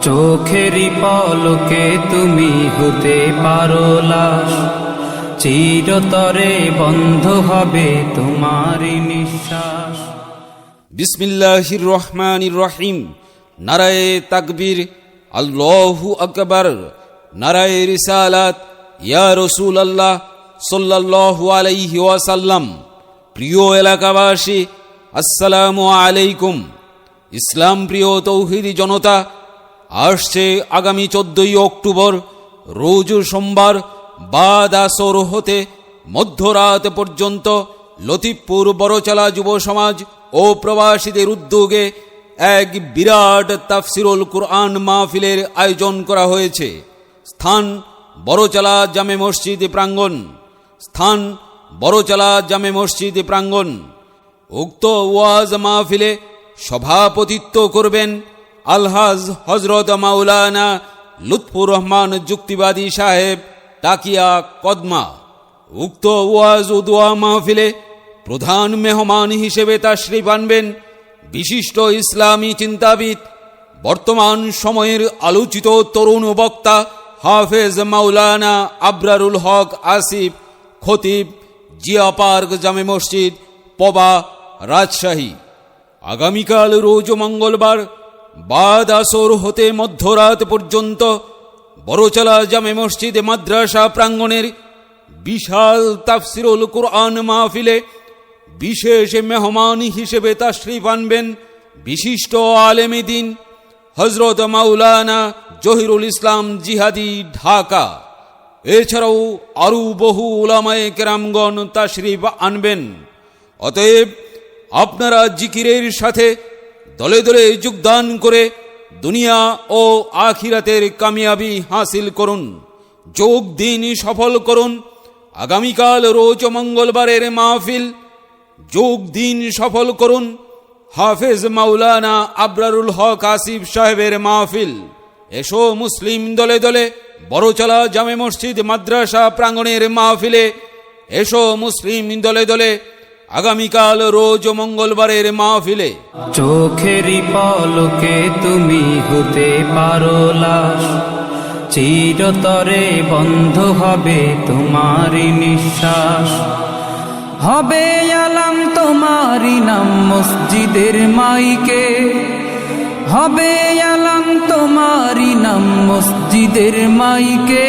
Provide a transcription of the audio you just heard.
চোখেরই পলকে তুমি হতে পারো লাশ। চিরতরে বন্ধ হবে তোমারই নিঃশ্বাস। বিসমিল্লাহির রহমানির রহিম। নারায়ে তাকবীর। আল্লাহু আকবার। নারায়ে রিসালাত। ইয়া রসুল আল্লাহ সাল্লাল্লাহু আলাইহি ওয়াসাল্লাম। প্রিয় এলাকাবাসী, আসসালামু আলাইকুম। ইসলাম প্রিয় তৌহিদি জনতা আসছে আগামী চোদ্দই অক্টোবর, রোজ সোমবার বাদ আসর হতে মধ্যরাত পর্যন্ত লতিফপুর বড়চালা যুব সমাজ ও প্রবাসীদের উদ্যোগে এক বিরাট তাফসিরুল কুরআন মাহফিলের আয়োজন করা হয়েছে। স্থান বড়চালা জামে মসজিদ প্রাঙ্গণ। স্থান বড়চালা জামে মসজিদ প্রাঙ্গণ। উক্ত ওয়াজ মাহফিলে সভাপতিত্ব করবেন আলহাজ হজরত মাওলানা লুৎফুর রহমান যুক্তিবাদী সাহেব তাকিয়া কদমা, উক্ত ওয়াজ উদোয়া মাহফিলে প্রধান মেহমান হিসেবে তাশরিফ আনবেন বিশিষ্ট ইসলামী চিন্তাবিদ, বর্তমান সময়ের আলোচিত তরুণ বক্তা হাফেজ মাওলানা আবরারুল হক আসিফ, খতিব জিয়া পার্ক জামে মসজিদ, পবা, রাজশাহী। আগামীকাল রোজ মঙ্গলবার বাদ আসর হতে মধ্যরাত পর্যন্ত বড়চালা জামে মসজিদ মাদ্রাসা প্রাঙ্গণের বিশাল তাফসিরুল কুরআন মাহফিলে বিশেষ মেহমান হিসেবে তাশরিফ আনবেন বিশিষ্ট আলেমী দিন হজরত মাউলানা জহিরুল ইসলাম জিহাদি ঢাকা। এছাড়াও আরও বহু উলামায়ে কেরামগণ তাশরিফ আনবেন। অতএব আপনারা জিকিরের সাথে দলে দলে যোগদান করে দুনিয়া ও আখিরাতের কামিয়াবি হাসিল করুন, যোগ দিন সফল করুন। আগামীকাল রোজ মঙ্গলবারের মাহফিল, যোগ দিন সফল করুন। হাফেজ মাওলানা আবরারুল হক আসিফ সাহেবের মাহফিল। এসো মুসলিম দলে দলে বড়চলা জামে মসজিদ মাদ্রাসা প্রাঙ্গণের মাহফিলে। এসো মুসলিম দলে দলে আগামীকাল রোজ মঙ্গলবারের মাহফিলে। চোখেরই পলকে তুমি হতে পারো লাশ। চিরতরে বন্ধ হবে তোমারই নিঃশ্বাস। হবে আলাম তোমারই নাম মসজিদের মাইকে। হবে আলাম তোমারই নাম মসজিদের মাইকে।